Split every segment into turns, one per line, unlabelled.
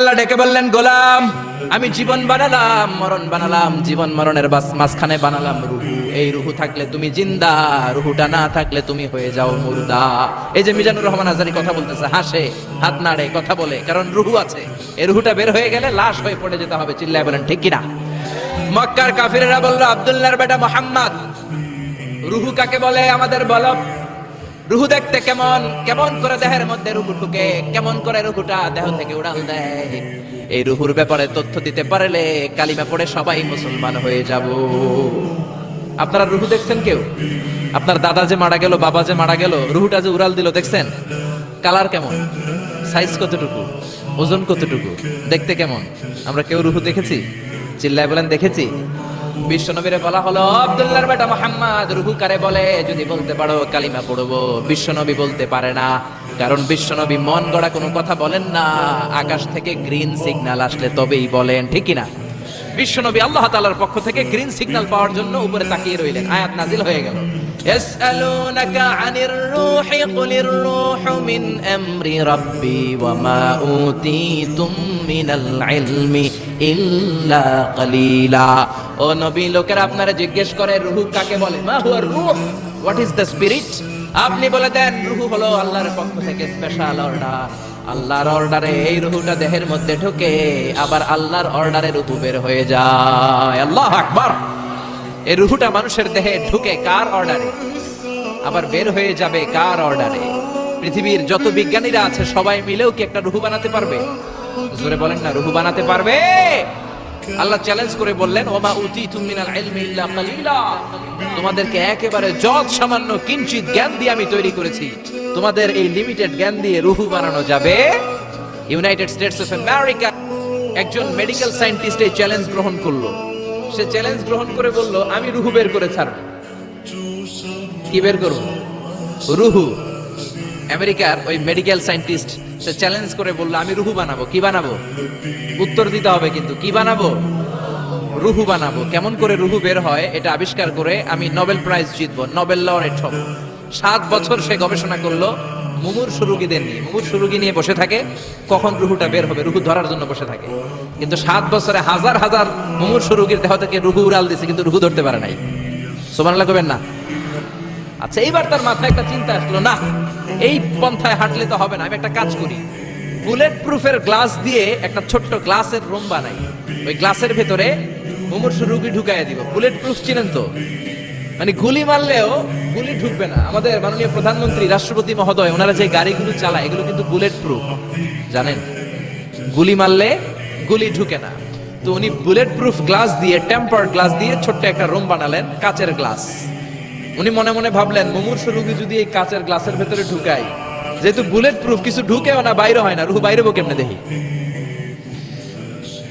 আল্লাহ ডেকে বললেন, গোলাম, আমি জীবন বানালাম, মরণ বানালাম, জীবন মরণের মাঝখানে বানালাম রুহু। এই রুহু থাকলে তুমি জিন্দা, রুহুটা না থাকলে তুমি হয়ে যাও মুর্দা। এই যে মিজানুর রহমান আজারি কথা বলতেছে, হাসে, হাত নাড়ে, কথা বলে, কারণ রুহু আছে। এই রুহুটা বের হয়ে গেলে লাশ হয়ে পড়ে যেতে হবে, চিল্লায় বলেন, ঠিক কিনা? মক্কার কাফিরেরা বলল, আব্দুল্লাহর বেটা মোহাম্মদ। রুহু কাকে বলে? আমাদের বলো। রুহু দেখতে কেমন? কেমন করে দেহের মধ্যে রুহু ঢুকে? কেমন করে রুহুটা দেহ থেকে উড়াল দেয়? এই রুহুর ব্যাপারে তথ্য দিতে পারলে কালিমা পড়ে সবাই মুসলমান হয়ে যাব। আপনারা রুহু দেখছেন কেউ? আপনার দাদা যে মারা গেল, বাবা যে মারা গেল, রুহুটা যে উড়াল দিল, দেখছেন? কালার কেমন? সাইজ কতটুকু? ওজন কতটুকু? দেখতে কেমন? আমরা কেউ রুহু দেখেছি? চিল্লায় বলেন, দেখেছি? বিশ্বনবীরে বলা হলো, আব্দুল্লাহর বেটা মোহাম্মদ রুহু কারে বলে, যদি বলতে পারো কালিমা পড়ব। বিশ্বনবী বলতে পারে না, কারণ বিশ্বনবী মন গড়া কোনো কথা বলেন না, আকাশ থেকে গ্রিন সিগন্যাল আসলে তবেই বলেন, ঠিক কিনা? না বিশ্বনবী আল্লাহ তালার পক্ষ থেকে গ্রিন সিগন্যাল পাওয়ার জন্য উপরে তাকিয়ে রইলেন। আয়াত নাজিল হয়ে গেল। মিন ইল্লা কলিলা ও নবী লোকেরা আপনারা জিজ্ঞেস করে রুহু কাকে বলে? মা আপনি বলে দেন রুহু হলো আল্লাহর পক্ষ থেকে স্পেশাল অর্ডার আল্লাহর অর্ডারে এই রুহুটা দেহের মধ্যে ঢোকে আবার আল্লাহর অর্ডারে রুহু বের হয়ে যায়। আল্লাহ আকবার। এই রুহুটা মানুষের দেহে ঢুকে কার অর্ডারে? আবার বের হয়ে যাবে কার অর্ডারে? পৃথিবীর যত বিজ্ঞানীরা আছে, সবাই মিলেও কি একটা রুহু বানাতে পারবে? জোরে বলেন না, রুহু বানাতে পারবে? আল্লাহ চ্যালেঞ্জ করে বললেন, ওমা উতি মিনাল ইলমি ইল্লা কালিলা। তোমাদেরকে একেবারে যত সামান্য কিঞ্চিত জ্ঞান দিয়ে আমি তৈরি করেছি, তোমাদের এই লিমিটেড জ্ঞান দিয়ে রুহু বানানো যাবে। ইউনাইটেড স্টেটস অফ আমেরিকা একজন মেডিকেল সায়েন্টিস্ট এই চ্যালেঞ্জ গ্রহণ করল। সে চ্যালেঞ্জ গ্রহণ করে বলল, আমি রুহু বের করে ছাড়ব। কি বের করব? রুহু। আমেরিকার ওই মেডিকেল সায়েন্টিস্ট সে চ্যালেঞ্জ করে বলল, আমি রুহু বানাবো, কি বানাবো? উত্তর দিতে হবে কিন্তু, কি বানাবো? রুহু বানাবো। কেমন করে রুহু বের হয়, এটা আবিষ্কার করে আমি নোবেল প্রাইজ জিতবো নোবেল লরেট হব। সাত বছর সে গবেষণা করল, মুমুর সুরুগীদের নিয়ে। মুমুর সুরুগী নিয়ে বসে থাকে, কখন রুহুটা বের হবে, রুহু ধরার জন্য বসে থাকে। কিন্তু সাত বছরে হাজার হাজার মুমুর সুরুগীর দেহ থেকে রুহু উড়াল দিছে, কিন্তু রুহু ধরতে পারে নাই। সোমান করবেন না। আচ্ছা এইবার তার মাথায় একটা চিন্তা আসলো, না, এই পন্থায় হাঁটলে তো হবে না, আমি একটা কাজ করি। বুলেট প্রুফের গ্লাস দিয়ে একটা ছোট্ট গ্লাসের রুম বানাই। ওই গ্লাসের ভেতরে মুমূর্ষু রুগী ঢুকাইয়া দিব। বুলেট প্রুফ চিনেন তো? মানে গুলি মারলেও গুলি ঢুকবে না। আমাদের মাননীয় প্রধানমন্ত্রী, রাষ্ট্রপতি মহোদয়, ওনারা যে গাড়িগুলো চালায়, এগুলো কিন্তু বুলেট প্রুফ জানেন? গুলি মারলে গুলি ঢুকে না। তো উনি বুলেট প্রুফ গ্লাস দিয়ে টেম্পার্ড গ্লাস দিয়ে ছোট্ট একটা রুম বানালেন, কাচের গ্লাস উনি মনে মনে ভাবলেন, মুমূর্ষ রোগী যদি এই কাচের গ্লাসের ভেতরে ঢুকাই যেহেতু বুলেট প্রুফ কিছু ঢুকেও না, বাইরে হয় না, রুহু বাইরে কেমনে দেখি?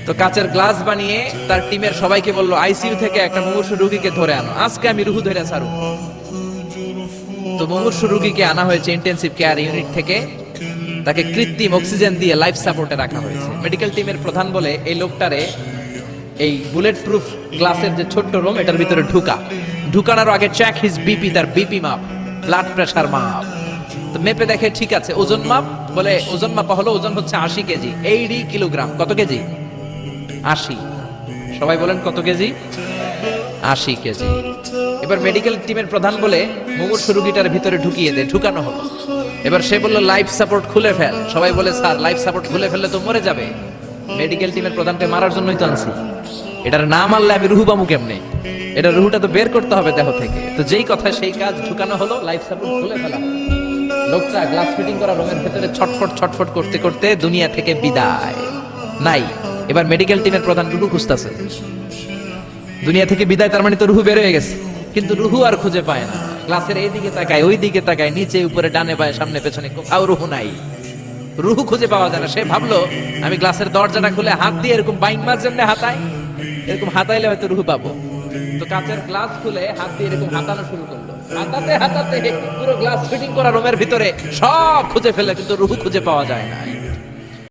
তো কাচের গ্লাস বানিয়ে তার টিমের সবাইকে বলল, আইসিইউ থেকে একটা মুমূর্ষ রোগীকে ধরে আনো, আজকে আমি রুহু ধরে ছাড়ু। তো মুমূর্ষ রোগীকে আনা হয়েছে ইন্টেনসিভ কেয়ার ইউনিট থেকে। তাকে কৃত্রিম অক্সিজেন দিয়ে লাইফ সাপোর্টে রাখা হয়েছে। মেডিকেল টিমের প্রধান বলে, এই লোকটারে এই বুলেট প্রুফ গ্লাসের যে ছোট্ট রুম এটার ভিতরে ঢুকা। ঢুকানোর আগে চেক হিজ বিপি তার বিপি মাপ ব্লাড প্রেসার মাপ তো মেপে দেখে ঠিক আছে, ওজন মাপ বলে ওজন মাপা হলো ওজন হচ্ছে আশি কেজি। এইটি কিলোগ্রাম কত কেজি? আশি। সবাই বলেন কত কেজি? আশি কেজি। এবার মেডিকেল টিমের প্রধান বলে মুমূর্ষ রুগীটার ভিতরে ঢুকিয়ে দেয় ঢুকানো হলো। এবার সে বলল লাইফ সাপোর্ট খুলে ফেল। সবাই বলে, স্যার লাইফ সাপোর্ট খুলে ফেললে তো মরে যাবে। মেডিকেল টিমের প্রধানকে মারার জন্যই তো আনছি। এটার নাম মারলে আমি রুহু পামু কেমনে? এটা রুহুটা তো বের করতে হবে দেহ থেকে। তো যেই কথা সেই কাজ ঢুকানো হলো লাইফ সাপোর্ট খুলে ফেলা লোকটা গ্লাস ফিটিং করা রুমের ভেতরে ছটফট ছটফট করতে করতে দুনিয়া থেকে বিদায়। নাই, এবার মেডিকেল টিমের প্রধান রুহু খুঁজতেছে। দুনিয়া থেকে বিদায়, তার মানে তো রুহু বের হয়ে গেছে। কিন্তু রুহু আর খুঁজে পায় না। গ্লাসের এই দিকে তাকায় ওই দিকে তাকায়, নিচে, উপরে, ডানে পায় সামনে, পেছনে, কোথাও রুহু নাই। রুহু খুঁজে পাওয়া যায় না। সে ভাবলো, আমি গ্লাসের দরজাটা খুলে হাত দিয়ে এরকম বাইন মার জন্য হাতায় এরকম হাতাইলে হয়তো রুহু পাবো। তো কাঁচের গ্লাস খুলে হাত দিয়ে এরকম হাতানো শুরু করল। হাতাতে হাতাতে পুরো গ্লাস ফিটিং করা রুমের ভিতরে সব খুঁজে ফেলে কিন্তু রুহু খুঁজে পাওয়া যায় না